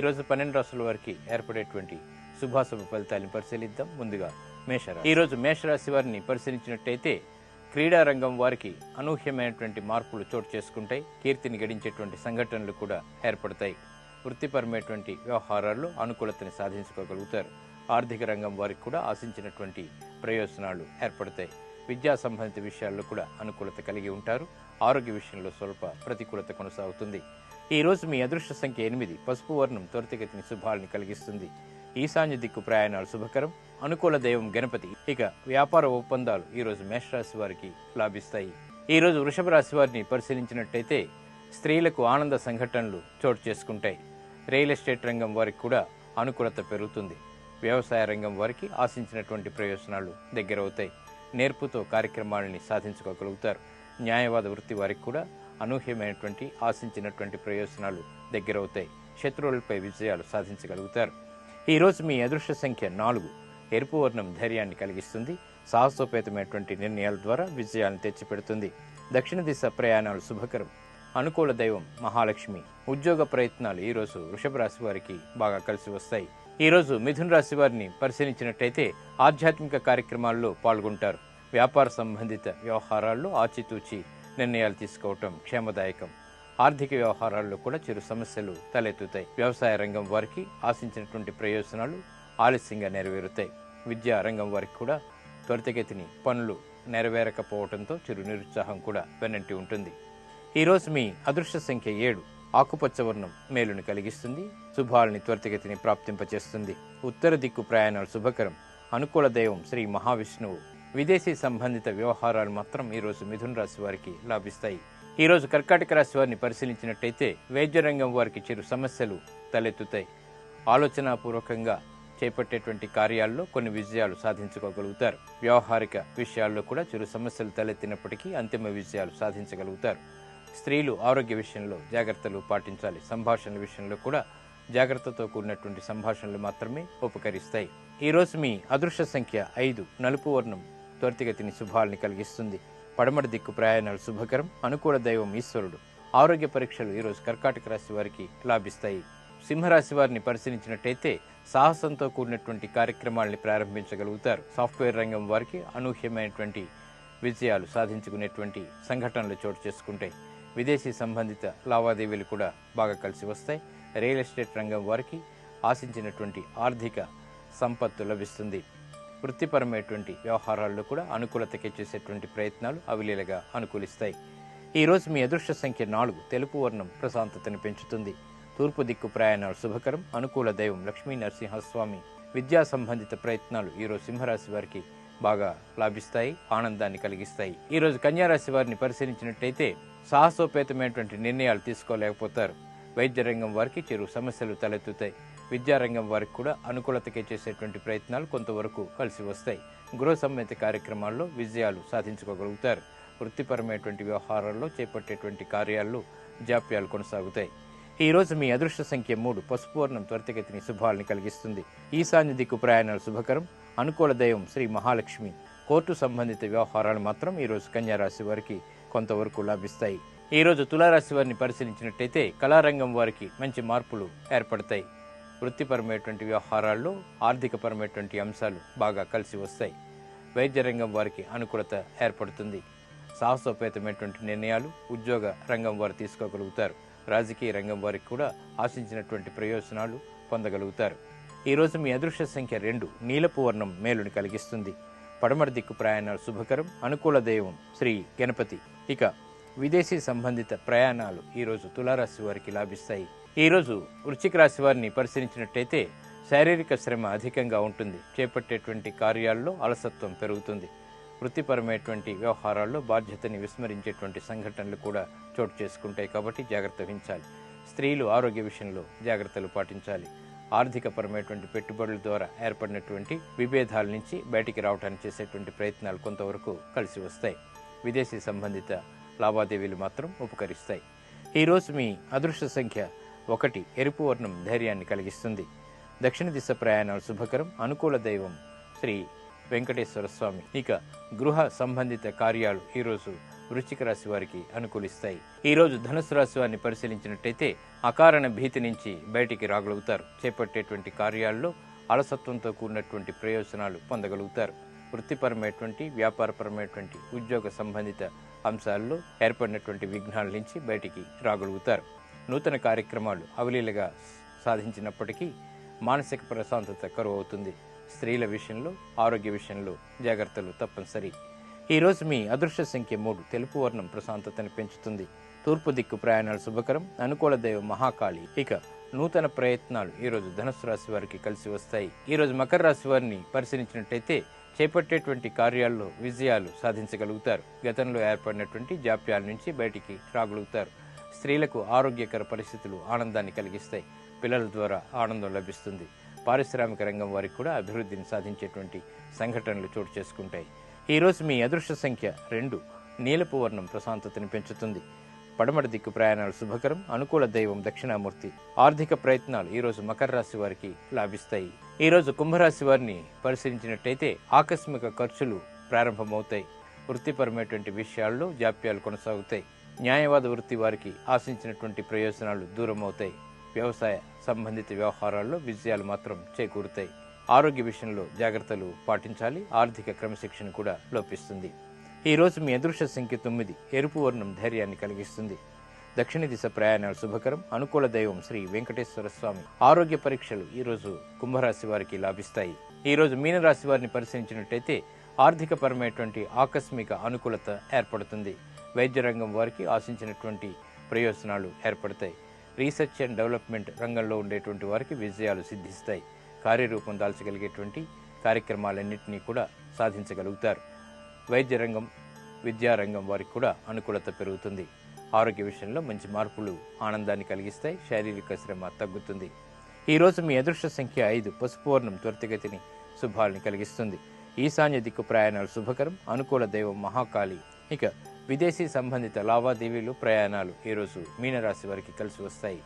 ఈరోజు పన్నెండు రాసుల వారికి ఏర్పడేటువంటి శుభాశుభ ఫలితాలను పరిశీలిద్దాం. ముందుగా మేషరాశి. ఈరోజు మేషరాశి వారిని పరిశీలించినట్టయితే క్రీడా రంగం వారికి అనూహ్యమైనటువంటి మార్పులు చోటు చేసుకుంటాయి. కీర్తిని గడించేటువంటి సంఘటనలు కూడా ఏర్పడతాయి. వృత్తిపరమైనటువంటి వ్యవహారాల్లో అనుకూలతని సాధించుకోగలుగుతారు. ఆర్థిక రంగం వారికి కూడా ఆశించినటువంటి ప్రయోజనాలు ఏర్పడతాయి. విద్యా సంబంధిత విషయాల్లో కూడా అనుకూలత కలిగి ఉంటారు. ఆరోగ్య విషయంలో స్వల్ప ప్రతికూలత కొనసాగుతుంది. ఈరోజు మీ అదృష్ట సంఖ్య ఎనిమిది. పసుపు వర్ణం త్వరితగతిని శుభాలని కలిగిస్తుంది. ఈశాన్య దిక్కు ప్రయాణాలు శుభకరం. అనుకూల దైవం గణపతి. ఇక వ్యాపార ఒప్పందాలు ఈరోజు మేషరాశి వారికి లాభిస్తాయి. ఈరోజు వృషభ రాశి వారిని పరిశీలించినట్టయితే స్త్రీలకు ఆనంద సంఘటనలు చోటు చేసుకుంటాయి. రియల్ ఎస్టేట్ రంగం వారికి కూడా అనుకూలత పెరుగుతుంది. వ్యవసాయ రంగం వారికి ఆశించినటువంటి ప్రయోజనాలు దగ్గరవుతాయి. నేర్పుతో కార్యక్రమాలని సాధించుకోగలుగుతారు. న్యాయవాద వృత్తి వారికి కూడా అనూహ్యమైనటువంటి ఆశించినటువంటి ప్రయోజనాలు దగ్గరవుతాయి. శత్రువులపై విజయాలు సాధించగలుగుతారు. ఈరోజు మీ అదృష్ట సంఖ్య నాలుగు. ఎరుపు వర్ణం ధైర్యాన్ని కలిగిస్తుంది. సాహసోపేతమైనటువంటి నిర్ణయాల ద్వారా విజయాలను తెచ్చిపెడుతుంది. దక్షిణ దిశ ప్రయాణాలు శుభకరం. అనుకూల దైవం మహాలక్ష్మి. ఉద్యోగ ప్రయత్నాలు ఈరోజు వృషభ రాశి వారికి బాగా కలిసి వస్తాయి. ఈరోజు మిథున రాశి వారిని పరిశీలించినట్టయితే ఆధ్యాత్మిక కార్యక్రమాల్లో పాల్గొంటారు. వ్యాపార సంబంధిత వ్యవహారాల్లో ఆచితూచి నిర్ణయాలు తీసుకోవటం క్షేమదాయకం. ఆర్థిక వ్యవహారాల్లో కూడా చిరు సమస్యలు తలెత్తుతాయి. వ్యవసాయ రంగం వారికి ఆశించినటువంటి ప్రయోజనాలు ఆలస్యంగా నెరవేరుతాయి. విద్యా రంగం వారికి కూడా త్వరితగతిని పనులు నెరవేరకపోవడంతో చిరు నిరుత్సాహం కూడా వెనంటి ఉంటుంది. ఈరోజు మీ అదృష్ట సంఖ్య ఏడు. ఆకుపచ్చ వర్ణం మేలుని కలిగిస్తుంది. శుభాలని త్వరితగతిని ప్రాప్తింపచేస్తుంది. ఉత్తర దిక్కు ప్రయాణాలు శుభకరం. అనుకూల దైవం శ్రీ మహావిష్ణువు విదేశీ సంబంధిత వ్యవహారాలు మాత్రం ఈరోజు మిథున రాశి వారికి లాభిస్తాయి. ఈరోజు కర్కాటక రాశి వారిని పరిశీలించినట్టయితే వైద్యరంగం వారికి చిరు సమస్యలు తలెత్తుతాయి. ఆలోచనాపూర్వకంగా చేపట్టేటువంటి కార్యాల్లో కొన్ని విజయాలు సాధించుకోగలుగుతారు. వ్యవహారిక విషయాల్లో కూడా చిరు సమస్యలు తలెత్తినప్పటికీ అంతిమ విజయాలు సాధించగలుగుతారు. స్త్రీలు ఆరోగ్య విషయంలో జాగ్రత్తలు పాటించాలి. సంభాషణల విషయంలో కూడా జాగ్రత్తతో కూడినటువంటి సంభాషణలు మాత్రమే ఉపకరిస్తాయి. ఈరోజు మీ అదృష్ట సంఖ్య ఐదు నలుపు వర్ణం త్వరితగతిని శుభాలని కలిగిస్తుంది. పడమటి దిక్కు ప్రయాణాలు శుభకరం. అనుకూల దైవం ఈశ్వరుడు. ఆరోగ్య పరీక్షలు ఈరోజు కర్కాటక రాశి వారికి లాభిస్తాయి. సింహరాశి వారిని పరిశీలించినట్టయితే సాహసంతో కూడినటువంటి కార్యక్రమాల్ని ప్రారంభించగలుగుతారు. సాఫ్ట్వేర్ రంగం వారికి అనూహ్యమైనటువంటి విజయాలు సాధించుకునేటువంటి సంఘటనలు చోటు చేసుకుంటాయి విదేశీ సంబంధిత లావాదేవీలు కూడా బాగా కలిసి వస్తాయి. రియల్ ఎస్టేట్ రంగం వారికి ఆశించినటువంటి ఆర్థిక సంపత్తు లభిస్తుంది. వృత్తిపరమైనటువంటి వ్యవహారాల్లో కూడా అనుకూలతకి చేసేటువంటి ప్రయత్నాలు అవిలీలగా అనుకూలిస్తాయి. ఈరోజు మీ అదృష్ట సంఖ్య నాలుగు తెలుపు వర్ణం ప్రశాంతతను పెంచుతుంది. తూర్పు దిక్కు ప్రయాణాలు శుభకరం అనుకూల దైవం లక్ష్మీ నరసింహస్వామి విద్యా సంబంధిత ప్రయత్నాలు ఈరోజు సింహరాశి వారికి బాగా లాభిస్తాయి ఆనందాన్ని కలిగిస్తాయి. ఈ రోజు కన్యారాశి వారిని పరిశీలించినట్టయితే సాహసోపేతమైనటువంటి నిర్ణయాలు తీసుకోలేకపోతారు. వైద్య రంగం వారికి చిరు సమస్యలు తలెత్తుతాయి. విద్యారంగం వారికి కూడా అనుకూలతకే చేసేటువంటి ప్రయత్నాలు కొంతవరకు కలిసి వస్తాయి. గృహ సంబంధిత కార్యక్రమాల్లో విజయాలు సాధించుకోగలుగుతారు. వృత్తిపరమైనటువంటి వ్యవహారాల్లో చేపట్టేటువంటి కార్యాల్లో జాప్యాలు కొనసాగుతాయి. ఈరోజు మీ అదృష్ట సంఖ్య మూడు పసుపు వర్ణం త్వరితగతిని శుభాలని కలిగిస్తుంది. ఈశాన్య దిక్కు ప్రయాణాలు శుభకరం. అనుకూల దైవం శ్రీ మహాలక్ష్మి. కోర్టు సంబంధిత వ్యవహారాలు మాత్రం ఈరోజు కన్యారాశి వారికి కొంతవరకు లాభిస్తాయి. ఈరోజు తులారాశి వారిని పరిశీలించినట్టయితే కళారంగం వారికి మంచి మార్పులు ఏర్పడతాయి. వృత్తిపరమైనటువంటి వ్యవహారాల్లో ఆర్థికపరమైనటువంటి అంశాలు బాగా కలిసి వస్తాయి. వైద్య రంగం వారికి అనుకూలత ఏర్పడుతుంది. సాహసోపేతమైనటువంటి నిర్ణయాలు ఉద్యోగ రంగం వారు తీసుకోగలుగుతారు. రాజకీయ రంగం వారికి కూడా ఆశించినటువంటి ప్రయోజనాలు పొందగలుగుతారు. ఈ రోజు మీ అదృష్ట సంఖ్య రెండు నీలపు వర్ణం మేలుని కలిగిస్తుంది. పడమర దిక్కు ప్రయాణాలు శుభకరం అనుకూల దైవం శ్రీ గణపతి. ఇక విదేశీ సంబంధిత ప్రయాణాలు ఈరోజు తులారాశి వారికి లాభిస్తాయి. ఈరోజు వృశ్చిక రాశి వారిని పరిశీలించినట్టయితే శారీరక శ్రమ అధికంగా ఉంటుంది. చేపట్టేటువంటి కార్యాల్లో అలసత్వం పెరుగుతుంది. వృత్తిపరమైనటువంటి వ్యవహారాల్లో బాధ్యతని విస్మరించేటువంటి సంఘటనలు కూడా చోటు చేసుకుంటాయి కాబట్టి జాగ్రత్త వహించాలి. స్త్రీలు ఆరోగ్య విషయంలో జాగ్రత్తలు పాటించాలి. ఆర్థికపరమైనటువంటి పెట్టుబడుల ద్వారా ఏర్పడినటువంటి విభేదాల నుంచి బయటికి రావడానికి చేసేటువంటి ప్రయత్నాలు కొంతవరకు కలిసి వస్తాయి. విదేశీ సంబంధిత లావాదేవీలు మాత్రం ఉపకరిస్తాయి. ఈ రోజు మీ అదృష్ట సంఖ్య ఒకటి ఎరుపు వర్ణం ధైర్యాన్ని కలిగిస్తుంది. దక్షిణ దిశ ప్రయాణాలు శుభకరం. అనుకూల దైవం శ్రీ వెంకటేశ్వర స్వామి. ఇక గృహ సంబంధిత కార్యాలు ఈరోజు వృశ్చిక రాశి వారికి అనుకూలిస్తాయి. ఈ రోజు ధనుసు రాశి వారిని పరిశీలించినట్టయితే అకారణ భీతి నుంచి బయటికి రాగలుగుతారు. చేపట్టేటువంటి కార్యాల్లో అలసత్వంతో కూడినటువంటి ప్రయోజనాలు పొందగలుగుతారు. వృత్తిపరమైనటువంటి వ్యాపారపరమైనటువంటి ఉద్యోగ సంబంధిత అంశాల్లో ఏర్పడినటువంటి విఘ్నాల నుంచి బయటికి రాగలుగుతారు. నూతన కార్యక్రమాలు అవలీలగా సాధించినప్పటికీ మానసిక ప్రశాంతత కరువు అవుతుంది స్త్రీల విషయంలో ఆరోగ్య విషయంలో జాగ్రత్తలు తప్పనిసరి. ఈ రోజు మీ అదృష్ట సంఖ్య మూడు తెలుపు వర్ణం ప్రశాంతతని పెంచుతుంది. తూర్పు దిక్కు ప్రయాణాలు శుభకరం అనుకూల దైవం మహాకాళి. ఇక నూతన ప్రయత్నాలు ఈరోజు ధనుసు రాశి వారికి కలిసి వస్తాయి. ఈరోజు మకర రాశి వారిని పరిశీలించినట్టయితే చేపట్టేటువంటి కార్యాల్లో విజయాలు సాధించగలుగుతారు. గతంలో ఏర్పడినటువంటి జాప్యాల నుంచి బయటికి రాగలుగుతారు. స్త్రీలకు ఆరోగ్యకర పరిస్థితులు ఆనందాన్ని కలిగిస్తాయి. పిల్లల ద్వారా ఆనందం లభిస్తుంది. పారిశ్రామిక రంగం వారికి కూడా అభివృద్ధిని సాధించేటువంటి సంఘటనలు చోటు చేసుకుంటాయి. ఈరోజు మీ అదృష్ట సంఖ్య రెండు. నీలపు వర్ణం ప్రశాంతతని పెంచుతుంది. పడమటి దిక్కు ప్రయాణాలు శుభకరం. అనుకూల దైవం దక్షిణామూర్తి. ఆర్థిక ప్రయత్నాలు ఈరోజు మకర రాశి వారికి లాభిస్తాయి. ఈ రోజు కుంభరాశి వారిని పరిశీలించినట్టయితే ఆకస్మిక ఖర్చులు ప్రారంభమవుతాయి. వృత్తిపరమైనటువంటి విషయాల్లో జాప్యాలు కొనసాగుతాయి. న్యాయవాద వృత్తి వారికి ఆశించినటువంటి ప్రయోజనాలు దూరమవుతాయి. వ్యవసాయ సంబంధిత వ్యవహారాల్లో విజయాలు మాత్రం చేకూరుతాయి. ఆరోగ్య విషయంలో జాగ్రత్తలు పాటించాలి. ఆర్థిక క్రమశిక్షణ కూడా లోపిస్తుంది. ఈరోజు మీ అదృశ్య సంఖ్య తొమ్మిది ఎరుపు వర్ణం ధైర్యాన్ని కలిగిస్తుంది. దక్షిణ దిశ ప్రయాణాలు శుభకరం. అనుకూల దైవం శ్రీ వెంకటేశ్వర స్వామి ఆరోగ్య పరీక్షలు ఈరోజు కుంభరాశి వారికి లాభిస్తాయి. ఈ రోజు మీనరాశి వారిని పరిశీలించినట్టయితే ఆర్థిక పరమైనటువంటి ఆకస్మిక అనుకూలత ఏర్పడుతుంది. వైద్య రంగం వారికి ఆశించినటువంటి ప్రయోజనాలు ఏర్పడతాయి. రీసెర్చ్ అండ్ డెవలప్మెంట్ రంగంలో ఉండేటువంటి వారికి విజయాలు సిద్ధిస్తాయి. కార్యరూపం దాల్చగలిగేటువంటి కార్యక్రమాలన్నింటినీ కూడా సాధించగలుగుతారు. వైద్య రంగం విద్యారంగం వారికి కూడా అనుకూలత పెరుగుతుంది. ఆరోగ్య విషయంలో మంచి మార్పులు ఆనందాన్ని కలిగిస్తాయి. శారీరక శ్రమ తగ్గుతుంది. ఈ రోజు మీ అదృష్ట సంఖ్య ఐదు పసుపు వర్ణం త్వరితగతిని శుభాల్ని కలిగిస్తుంది. ఈశాన్య దిక్కు ప్రయాణాలు శుభకరం. అనుకూల దైవం మహాకాళి. ఇక విదేశీ సంబంధిత లావాదేవీలు ప్రయాణాలు ఈరోజు మీనరాశి వారికి కలిసి వస్తాయి.